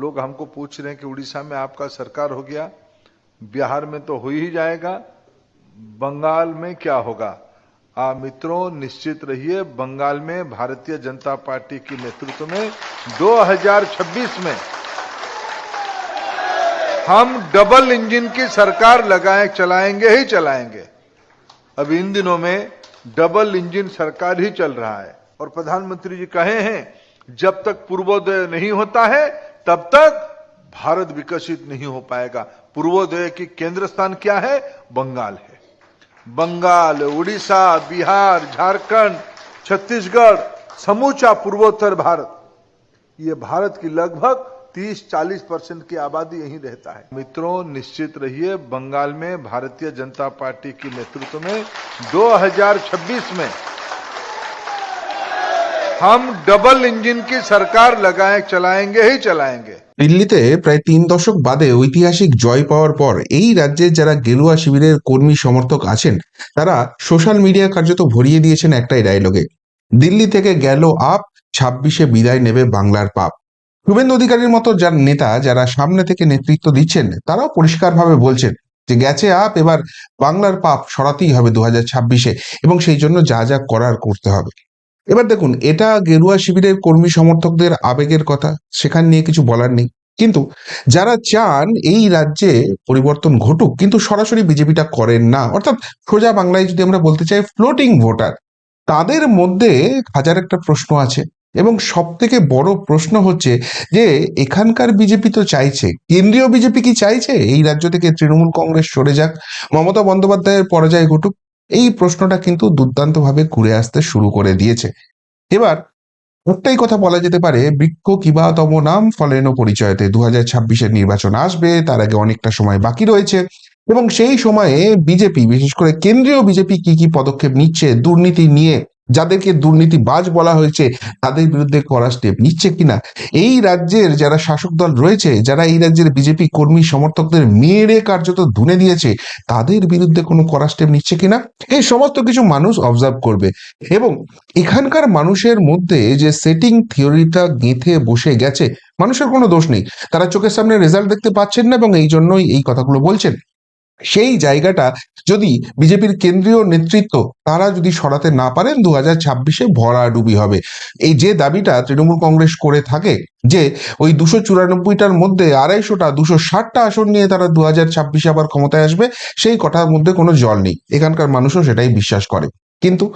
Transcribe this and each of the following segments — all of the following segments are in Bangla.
लोग हमको पूछ रहे हैं कि उड़ीसा में आपका सरकार हो गया, बिहार में तो हो ही जाएगा, बंगाल में क्या होगा? आ मित्रों, निश्चित रहिए, बंगाल में भारतीय जनता पार्टी के नेतृत्व में 2026 में हम डबल इंजन की सरकार लगाए, चलाएँगे ही चलाएँगे। अब इन दिनों में डबल इंजन सरकार ही चल रहा है। और प्रधानमंत्री जी कहे हैं, जब तक पूर्वोदय नहीं होता है तब तक भारत विकसित नहीं हो पाएगा। पूर्वोदय की केंद्र स्थान क्या है? बंगाल है। बंगाल, उड़ीसा, बिहार, झारखंड, छत्तीसगढ़, समूचा पूर्वोत्तर भारत। ये भारत की लगभग 30-40 परसेंट की आबादी यहीं रहता है। मित्रों, निश्चित रहिए, बंगाल में भारतीय जनता पार्टी के नेतृत्व में 2026 में हम डबल इंजन की सरकार लगाए चलाएंगे ही चलाएंगे দিল্লিতে প্রায় তিন দশক বাদে ঐতিহাসিক জয় পাওয়ার পর এই রাজ্যের যারা গেরুয়া শিবিরের কর্মী সমর্থক আছেন তারা সোশ্যাল মিডিয়া কার্যত ভরিয়ে দিয়েছেন একটাই ডায়লগে দিল্লি থেকে গেল আপ ছাব্বিশে বিদায় নেবে বাংলার পাপ শুভেন্দু অধিকারীর মতো যার নেতা যারা সামনে থেকে নেতৃত্ব দিচ্ছেন তারাও পরিষ্কারভাবে বলছেন যে গেছে আপ এবার বাংলার পাপ সরাতেই হবে দু হাজার ছাব্বিশে এবং সেই জন্য যা যা করার করতে হবে এবার দেখুন, এটা গেরুয়া শিবিরের কর্মী সমর্থকদের আবেগের কথা, সেখান নিয়ে কিছু বলার নেই। কিন্তু যারা চান এই রাজ্যে পরিবর্তন ঘটুক, কিন্তু সরাসরি বিজেপিটা করেন না, অর্থাৎ সোজা বাংলায় যদি আমরা বলতে চাই ফ্লোটিং ভোটার তাদের মধ্যে হাজার একটা প্রশ্ন আছে। এবং সব থেকে বড় প্রশ্ন হচ্ছে যে, এখানকার বিজেপি তো চাইছে, কেন্দ্রীয় বিজেপি কি চাইছে? এই রাজ্য থেকে তৃণমূল কংগ্রেস সরে যাক, মমতা বন্দ্যোপাধ্যায়ের পরাজয় ঘটুক। এই প্রশ্নটা কিন্তু দুর্দান্তভাবে ঘুরে আসতে শুরু করে দিয়েছে। এবার একটাই কথা বলা যেতে পারে, বৃক্ষ কিবা তম নাম ফলেন পরিচয়তে দু হাজার ছাব্বিশের নির্বাচন আসবে, তার আগে অনেকটা সময় বাকি রয়েছে এবং সেই সময়ে বিজেপি, বিশেষ করে কেন্দ্রীয় বিজেপি কি কি পদক্ষেপ নিচ্ছে, দুর্নীতি নিয়ে যাদেরকে দুর্নীতিবাজ বলা হয়েছে, তাদের বিরুদ্ধে করা স্টেপ নিচ্ছে কিনা? এই রাজ্যের যারা শাসক দল রয়েছে, যারা এই রাজ্যের বিজেপি কর্মী, সমর্থকদের মেরে কার্যত ধুনে দিয়েছে, তাদের বিরুদ্ধে কোনো করা স্টেপ নিচ্ছে কিনা? এই সমস্ত কিছু মানুষ অবজার্ভ করবে। এবং এখানকার মানুষের মধ্যে যে সেটিং থিওরিটা গেঁথে বসে গেছে, মানুষের কোনো দোষ নেই। তারা চোখের সামনে রেজাল্ট দেখতে পাচ্ছেন না এবং এই জন্যই এই কথাগুলো বলছেন। সেই জায়গাটা যদি বিজেপির কেন্দ্রীয় নেতৃত্ব তারা যদি সরাতে না পারেন দু হাজার ছাব্বিশে ভরাডুবি হবে। এই যে দাবিটা তৃণমূল কংগ্রেস করে থাকে যে ওই দুশো চুরানব্বইটার মধ্যে আড়াইশোটা, দুশো ষাটটা আসন নিয়ে তারা দু হাজার ছাব্বিশে আবার ক্ষমতায় আসবে, সেই কথার মধ্যে কোনো জল নেই। এখানকার মানুষও সেটাই বিশ্বাস করে। কিন্তু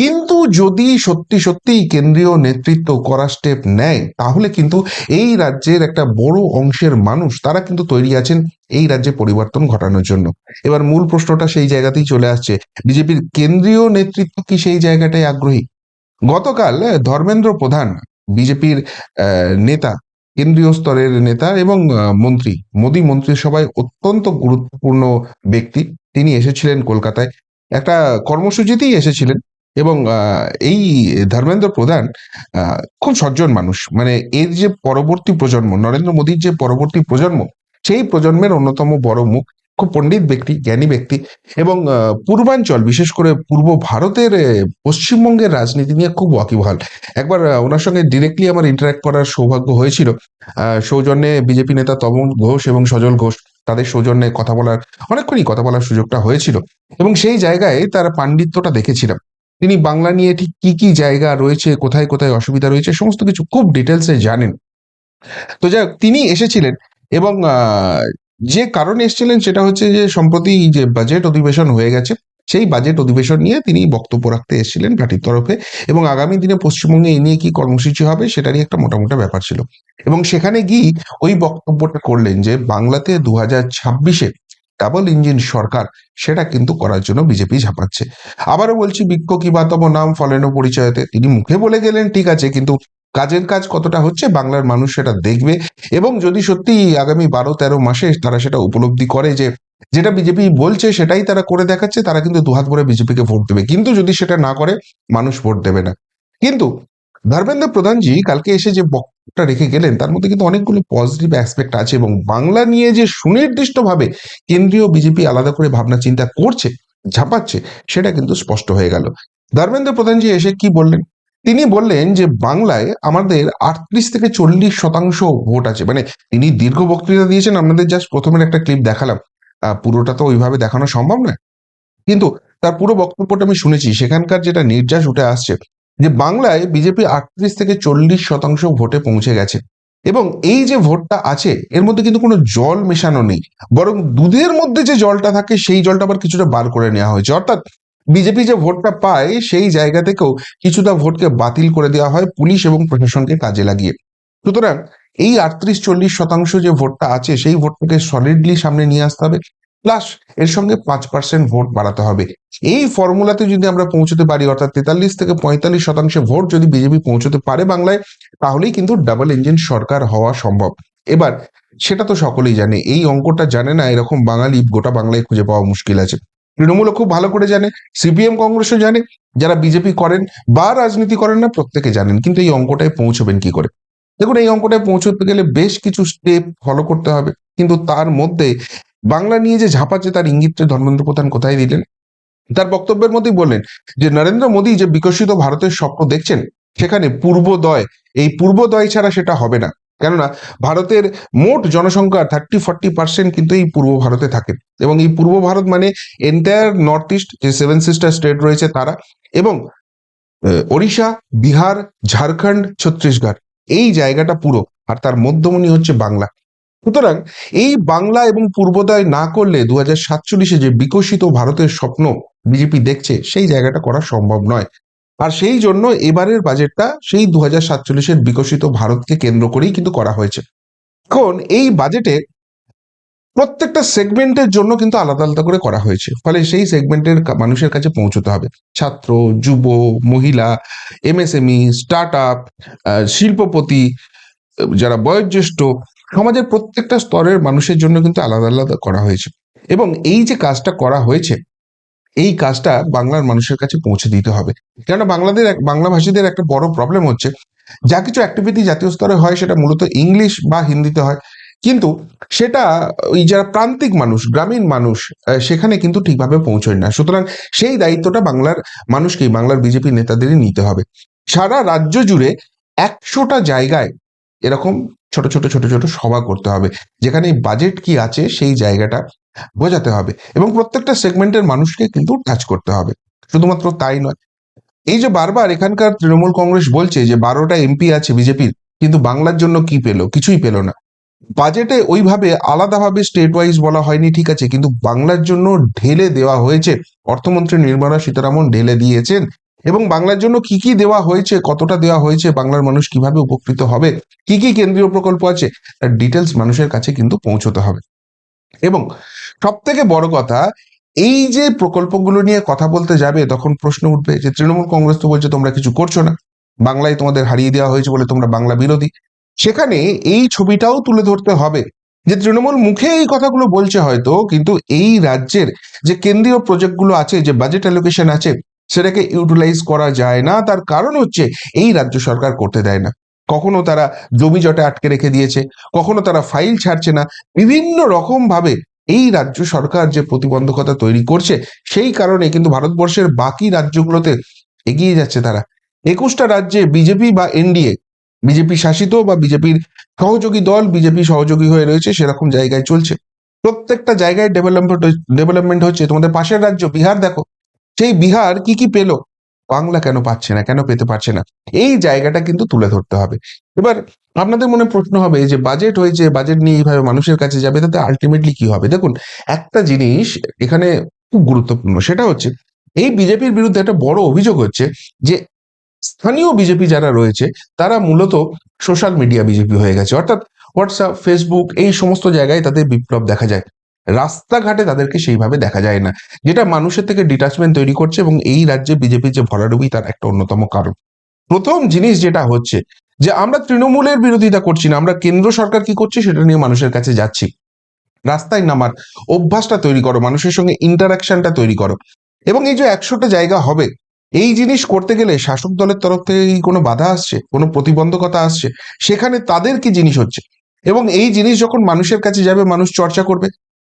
কিন্তু যদি সত্যি সত্যিই কেন্দ্রীয় নেতৃত্ব করা স্টেপ নেয়, তাহলে কিন্তু এই রাজ্যের একটা বড় অংশের মানুষ, তারা কিন্তু তৈরি আছেন এই রাজ্যে পরিবর্তন ঘটানোর জন্য। এবার মূল প্রশ্নটা সেই জায়গাতেই চলে আসছে, বিজেপির কেন্দ্রীয় নেতৃত্ব কি সেই জায়গাটাই আগ্রহী? গতকাল ধর্মেন্দ্র প্রধান, বিজেপির নেতা, কেন্দ্রীয় স্তরের নেতা এবং মন্ত্রী, মোদী মন্ত্রিসভায় অত্যন্ত গুরুত্বপূর্ণ ব্যক্তি, তিনি এসেছিলেন কলকাতায়। একটা কর্মসূচিতেই এসেছিলেন এবং এই ধর্মেন্দ্র প্রধান খুব সজ্জন মানুষ। মানে এর যে পরবর্তী প্রজন্ম, নরেন্দ্র মোদীর যে পরবর্তী প্রজন্ম, সেই প্রজন্মের অন্যতম বড় মুখ খুব পণ্ডিত ব্যক্তি, জ্ঞানী ব্যক্তি এবং পূর্বাঞ্চল, বিশেষ করে পূর্ব ভারতের পশ্চিমবঙ্গের রাজনীতি নিয়ে খুব ওয়াকিবহাল। একবার ওনার সঙ্গে ডিরেক্টলি আমার ইন্টারাক্ট করার সৌভাগ্য হয়েছিল। সৌজন্যে বিজেপি নেতা তমন ঘোষ এবং সজল ঘোষ তাদের সৌজন্যে কথা বলার, অনেকক্ষণই কথা বলার সুযোগটা হয়েছিল এবং সেই জায়গায় তার পাণ্ডিত্যটা দেখেছিলাম। তিনি বাংলা নিয়ে ঠিক কি কি জায়গা রয়েছে, কোথায় কোথায় অসুবিধা রয়েছে, সমস্ত কিছু খুব ডিটেলসে জানেন। তো যাই তিনি এসেছিলেন এবং যে কারণে এসেছিলেন সেটা হচ্ছে যে সম্প্রতি যে বাজেট অধিবেশন হয়ে গেছে সেই বাজেট অধিবেশন নিয়ে তিনি বক্তব্য রাখতে এসেছিলেন পার্টির তরফে এবং আগামী দিনে পশ্চিমবঙ্গে এই নিয়ে কি কর্মসূচি হবে সেটারই একটা মোটামোটা ব্যাপার ছিল। এবং সেখানে গিয়ে ওই বক্তব্যটা করলেন যে বাংলাতে দু হাজার ছাব্বিশে ডাবল ইঞ্জিন সরকার, সেটা কিন্তু করার জন্য বিজেপি ঝাঁপাচ্ছে। আবারও বলছি, বৃক্ষ কিবাতম নাম ফলেন পরিচয়তে। তিনি মুখে বলে গেলেন, ঠিক আছে, কিন্তু কাজের কাজ কতটা হচ্ছে, বাংলার মানুষ সেটা দেখবে। এবং যদি সত্যি আগামী বারো তেরো মাসে তারা সেটা উপলব্ধি করে যে যেটা বিজেপি বলছে সেটাই তারা করে দেখাচ্ছে, তারা কিন্তু দুহাত ভরে বিজেপিকে ভোট দেবে। কিন্তু যদি সেটা না করে, মানুষ ভোট দেবে না। কিন্তু ধর্মেন্দ্র প্রধানজি কালকে এসে যে বক্তব্যটা রেখে গেলেন, তার মধ্যে কিন্তু অনেকগুলো পজিটিভ অ্যাসপেক্ট আছে এবং বাংলা নিয়ে যে সুনির্দিষ্টভাবে কেন্দ্রীয় বিজেপি আলাদা করে ভাবনা চিন্তা করছে, ঝাঁপাচ্ছে, সেটা কিন্তু স্পষ্ট হয়ে গেল। ধর্মেন্দ্র প্রধানজি এসে কি বললেন? তিনি বললেন যে বাংলায় আমাদের আটত্রিশ থেকে চল্লিশ শতাংশ ভোট আছে। মানে তিনি দীর্ঘ বক্তৃতা দিয়েছেন, আপনাদের জাস্ট প্রথমের একটা ক্লিপ দেখালাম। পুরোটা তো ওইভাবে দেখানো সম্ভব নয়। কিন্তু তার পুরো বক্তব্যটা আমি শুনেছি, সেখানকার যেটা নির্যাস উঠে আসছে, যে বাংলায় বিজেপি আটত্রিশ থেকে চল্লিশ শতাংশ ভোটে পৌঁছে গেছে। এবং এই যে ভোটটা আছে, এর মধ্যে কিন্তু কোনো জল মেশানো নেই। বরং দুধের মধ্যে যে জলটা থাকে, সেই জলটা আবার কিছুটা বার করে নেওয়া হয়েছে। অর্থাৎ বিজেপি যে ভোটটা পায়, সেই জায়গা থেকেও কিছুটা ভোটকে বাতিল করে দেওয়া হয় পুলিশ এবং প্রশাসনকে কাজে লাগিয়ে। সুতরাং এই আটত্রিশ চল্লিশ শতাংশ যে ভোটটা আছে, সেই ভোটটাকে সলিডলি সামনে নিয়ে আসতে হবে প্লাস এর সঙ্গে পাঁচ পার্সেন্ট ভোট বাড়াতে হবে। এই ফর্মুলাতে যদি আমরা পৌঁছতে পারি, অর্থাৎ তেতাল্লিশ থেকে পঁয়তাল্লিশ শতাংশ ভোট যদি বিজেপি পৌঁছতে পারে বাংলায়, তাহলেই কিন্তু ডাবল ইঞ্জিন সরকার হওয়া সম্ভব। এবার, সেটা তো সকলেই জানে, এই অঙ্কটা জানে না, এরকম বাঙালি গোটা বাংলায় খুঁজে পাওয়া মুশকিল আছে। তৃণমূলও খুব ভালো করে জানে সিপিএম কংগ্রেসও জানে, যারা বিজেপি করেন বা রাজনীতি করেন না, প্রত্যেকে জানেন, কিন্তু এই অঙ্কটায় পৌঁছবেন কি করে? দেখুন, এই অঙ্কটায় পৌঁছতে গেলে বেশ কিছু স্টেপ ফলো করতে হবে। কিন্তু তার মধ্যে বাংলা নিয়ে যে ঝাঁপাচ্ছে তার ইঙ্গিতটা ধর্মেন্দ্র প্রধান কোথায় দিলেন? তার বক্তব্যের মধ্যেই বললেন যে, নরেন্দ্র মোদী যে বিকশিত ভারতের স্বপ্ন দেখছেন, সেখানে পূর্বোদয়, এই পূর্বোদয় ছাড়া সেটা হবে না। কেননা, ভারতের মোট জনসংখ্যার থার্টি ফর্টি পার্সেন্ট কিন্তু এই পূর্ব ভারতে থাকে। এবং এই পূর্ব ভারত মানে এন্টায়ার নর্থ ইস্ট যে সেভেন সিস্টার স্টেট রয়েছে তারা এবং ওড়িশা, বিহার, ঝাড়খণ্ড, ছত্তিশগড়। এই জায়গাটা পুরো, আর তার মধ্যমণি হচ্ছে বাংলা। সুতরাং এই বাংলা এবং পূর্বোদয় না করলে দু হাজার সাতচল্লিশে যে বিকশিত ভারতের স্বপ্ন বিজেপি দেখছে, সেই জায়গাটা করা সম্ভব নয়। আর সেই জন্য এবারের বাজেটটা সেই দু হাজার সাতচল্লিশের বিকশিত ভারতকে কেন্দ্র করেই কিন্তু করা হয়েছে। এখন এই বাজেটে প্রত্যেকটা সেগমেন্টের জন্য কিন্তু আলাদা আলাদা করে করা হয়েছে। ফলে সেই সেগমেন্টের মানুষের কাছে পৌঁছতে হবে। ছাত্র, যুব, মহিলা এমএসএমই স্টার্ট আপ শিল্পপতি যারা বয়োজ্যেষ্ঠ, সমাজের প্রত্যেকটা স্তরের মানুষের জন্য কিন্তু আলাদা আলাদা করা হয়েছে। এবং এই যে কাজটা করা হয়েছে, এই কাজটা বাংলার মানুষের কাছে পৌঁছে দিতে হবে। কেননা বাংলাদের বাংলা ভাষীদের একটা বড় প্রবলেম হচ্ছে, যা কিছু অ্যাক্টিভিটি জাতীয় স্তরে হয় সেটা মূলত ইংলিশ বা হিন্দিতে হয়। কিন্তু সেটা, ওই যারা প্রান্তিক মানুষ, গ্রামীণ মানুষ সেখানে কিন্তু ঠিকভাবে পৌঁছয় না। সুতরাং সেই দায়িত্বটা বাংলার মানুষকেই, বাংলার বিজেপি নেতাদেরই নিতে হবে। সারা রাজ্য জুড়ে একশোটা জায়গায় এরকম ছোট ছোট ছোট ছোট সভা করতে হবে। যেখানে বাজেট কি আছে সেই জায়গাটা বোঝাতে হবে এবং প্রত্যেকটা সেগমেন্টের মানুষকে কিন্তু টাচ করতে হবে। শুধুমাত্র তাই নয়, এই যে বারবার এখানকার তৃণমূল কংগ্রেস বলছে যে বারোটা এমপি আছে বিজেপির, কিন্তু বাংলার জন্য কি পেল? কিছুই পেল না। বাজেটে ওইভাবে আলাদাভাবে স্টেট ওয়াইজ বলা হয়নি, ঠিক আছে, কিন্তু বাংলার জন্য ঢেলে দেওয়া হয়েছে। অর্থমন্ত্রী নির্মলা সীতারামন ঢেলে দিয়েছেন। এবং বাংলার জন্য কি কি দেওয়া হয়েছে, কতটা দেওয়া হয়েছে, বাংলার মানুষ কীভাবে উপকৃত হবে, কি কি কেন্দ্রীয় প্রকল্প আছে, তার ডিটেলস মানুষের কাছে কিন্তু পৌঁছতে হবে। এবং সব থেকে বড় কথা, এই যে প্রকল্পগুলো নিয়ে কথা বলতে যাবে, তখন প্রশ্ন উঠবে যে, তৃণমূল কংগ্রেস তো বলছে তোমরা কিছু করছ না। বাংলায় তোমাদের হারিয়ে দেওয়া হয়েছে বলে তোমরা বাংলা বিরোধী। সেখানে এই ছবিটাও তুলে ধরতে হবে যে তৃণমূল মুখে এই কথাগুলো বলছে হয়তো, কিন্তু এই রাজ্যের যে কেন্দ্রীয় প্রজেক্টগুলো আছে, যে বাজেট অ্যালোকেশন আছে, সেটাকে ইউটিলাইজ করা যায় না। তার কারণ হচ্ছে এই রাজ্য সরকার করতে দেয় না। কখনো তারা জমি জটে আটকে রেখে দিয়েছে, কখনো তারা ফাইল ছাড়ছে না। বিভিন্ন রকম ভাবে এই রাজ্য সরকার যে প্রতিবন্ধকতা তৈরি করছে, সেই কারণে কিন্তু ভারতবর্ষের বাকি রাজ্যগুলোতে এগিয়ে যাচ্ছে তারা। একুশটা রাজ্যে বিজেপি বা এনডিএ বিজেপি শাসিত বা বিজেপির সহযোগী দল, বিজেপি সহযোগী হয়ে রয়েছে, সেরকম জায়গায় চলছে। প্রত্যেকটা জায়গায় ডেভেলপমেন্ট ডেভেলপমেন্ট হচ্ছে। তোমাদের পাশের রাজ্য, বিহার দেখো। সেই বিহার কি কি পেল? বাংলা কেন পাচ্ছে না, কেন পেতে পারছে না? এই জায়গাটা কিন্তু তুলে ধরতে হবে। এবার আপনাদের মনে প্রশ্ন হবে যে বাজেট হয়েছে বাজেট নিয়ে এইভাবে মানুষের কাছে যাবে, তাতে আলটিমেটলি কি হবে? দেখুন, একটা জিনিস এখানে খুব গুরুত্বপূর্ণ, সেটা হচ্ছে, এই বিজেপির বিরুদ্ধে একটা বড় অভিযোগ হচ্ছে যে স্থানীয় বিজেপি যারা রয়েছে, তারা মূলত সোশ্যাল মিডিয়া বিজেপি হয়ে গেছে। অর্থাৎ হোয়াটসঅ্যাপ ফেসবুক এই সমস্ত জায়গায় তাদের বিপ্লব দেখা যায়। রাস্তাঘাটে তাদেরকে সেইভাবে দেখা যায় না, যেটা মানুষের থেকে ডিটাচমেন্ট তৈরি করছে এবং এই রাজ্যে বিজেপির যে ভরাডুবি তার একটা অন্যতম কারণ। প্রথম জিনিস যেটা হচ্ছে যে, আমরা তৃণমূলের বিরোধিতা করছি না, আমরা কেন্দ্র সরকার কি করছে সেটা নিয়ে মানুষের কাছে যাচ্ছি। রাস্তায় নামার, অভ্যাসটা তৈরি করো, মানুষের সঙ্গে ইন্টারাকশনটা তৈরি করো। এবং এই যে একশোটা জায়গা হবে এই জিনিস করতে গেলে শাসক দলের তরফ থেকে কি কোনো বাধা আসছে? কোনো প্রতিবন্ধকতা আসছে? সেখানে তাদের কি জিনিস হচ্ছে? এবং এই জিনিস যখন মানুষের কাছে যাবে, মানুষ চর্চা করবে,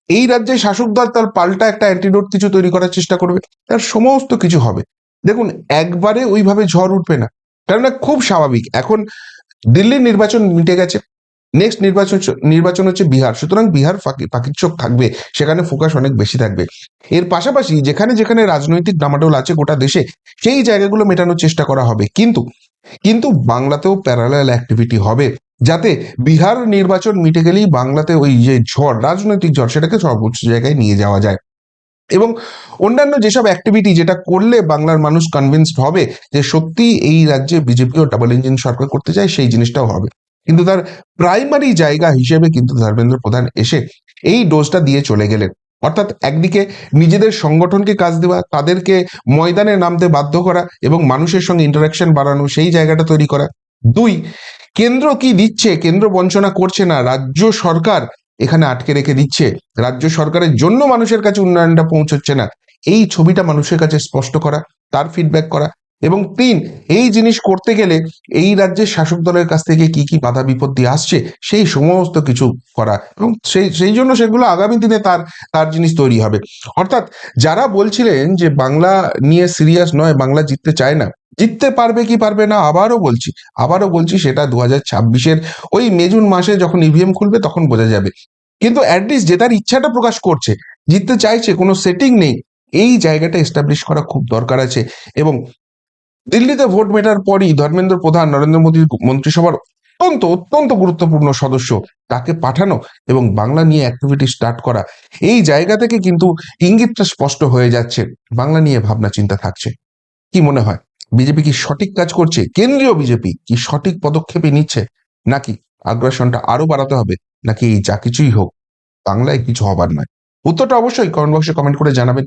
এই রাজ্যে শাসক দল তার পাল্টা একটা অ্যান্টিডোট কিছু তৈরি করার চেষ্টা করবে, তার সমস্ত কিছু হবে। দেখুন, একবারে ওইভাবে ঝড় উঠবে না। কেননা খুব স্বাভাবিক। এখন দিল্লির নির্বাচন মিটে গেছে। নেক্সট নির্বাচন নির্বাচন হচ্ছে বিহার। সুতরাং বিহার ফাঁকি- পাখির চোখ থাকবে, সেখানে ফোকাস অনেক বেশি থাকবে। এর পাশাপাশি যেখানে যেখানে রাজনৈতিক ডামাডোল আছে গোটা দেশে, সেই জায়গাগুলো মেটানোর চেষ্টা করা হবে। কিন্তু কিন্তু বাংলাতেও প্যারালাল অ্যাক্টিভিটি হবে, যাতে বিহার নির্বাচন মিটে গেলেই বাংলাতে ওই যে ঝড়, রাজনৈতিক ঝড়, সেটাকে সর্বোচ্চ জায়গায় নিয়ে যাওয়া যায়। এবং অন্যান্য যেসব অ্যাক্টিভিটি যেটা করলে বাংলার মানুষ কনভিন্সড হবে যে সত্যি এই রাজ্যে বিজেপিও ডাবল ইঞ্জিন সরকার করতে চায়, সেই জিনিসটাও হবে। কিন্তু তার প্রাইমারি জায়গা হিসেবে কিন্তু ধর্মেন্দ্র প্রধান এসে এই ডোজটা দিয়ে চলে গেলেন। অর্থাৎ একদিকে নিজেদের সংগঠনকে কাজ দেওয়া, তাদেরকে ময়দানে নামতে বাধ্য করা এবং মানুষের সঙ্গে ইন্টারাকশন বাড়ানো, সেই জায়গাটা তৈরি করা। দুই, কেন্দ্র কি দিচ্ছে? কেন্দ্র বঞ্চনা করছে না, রাজ্য সরকার এখানে আটকে রেখে দিচ্ছে। রাজ্য সরকারের জন্য মানুষের কাছে উন্নয়নটা পৌঁছচ্ছে না। এই ছবিটা মানুষের কাছে স্পষ্ট করা, তার ফিডব্যাক করা এবং তিন, এই জিনিস করতে গেলে এই রাজ্যের শাসক দলের কাছ থেকে কি কি বাধা বিপত্তি আসছে, সেই সমস্ত কিছু করা এবং সেই সেই জন্য সেগুলো আগামী দিনে তার তার জিনিস তৈরি হবে। অর্থাৎ যারা বলছিলেন যে বাংলা নিয়ে সিরিয়াস নয়, বাংলা জিততে চায় না, জিততে পারবে কি পারবে না আবারও বলছি আবারও বলছি সেটা দু হাজার ছাব্বিশের ওই মেজুন মাসে যখন ইভিএম খুলবে তখন বোঝা যাবে। কিন্তু অ্যাটলিস্ট জেতার ইচ্ছাটা প্রকাশ করছে, জিততে চাইছে, কোনো সেটিং নেই, এই জায়গাটা এস্টাবলিশ করা খুব দরকার আছে এবং দিল্লিতে ভোট মেটার পরই ধর্মেন্দ্র প্রধান নরেন্দ্র মোদীর মন্ত্রিসভার অত্যন্ত অত্যন্ত গুরুত্বপূর্ণ সদস্য তাকে পাঠানো এবং বাংলা নিয়ে অ্যাক্টিভিটি স্টার্ট করা। এই জায়গা থেকে কিন্তু ইঙ্গিতটা স্পষ্ট হয়ে যাচ্ছে। বাংলা নিয়ে ভাবনা চিন্তা থাকছে। কি মনে হয়? বিজেপি কি সঠিক কাজ করছে? কেন্দ্রীয় বিজেপি কি সঠিক পদক্ষেপই নিচ্ছে? নাকি আগ্রাসনটা আরও বাড়াতে হবে? নাকি যা কিছুই হোক, বাংলায় কিছু হবার নয়? উত্তরটা অবশ্যই কমেন্ট বক্সে কমেন্ট করে জানাবেন।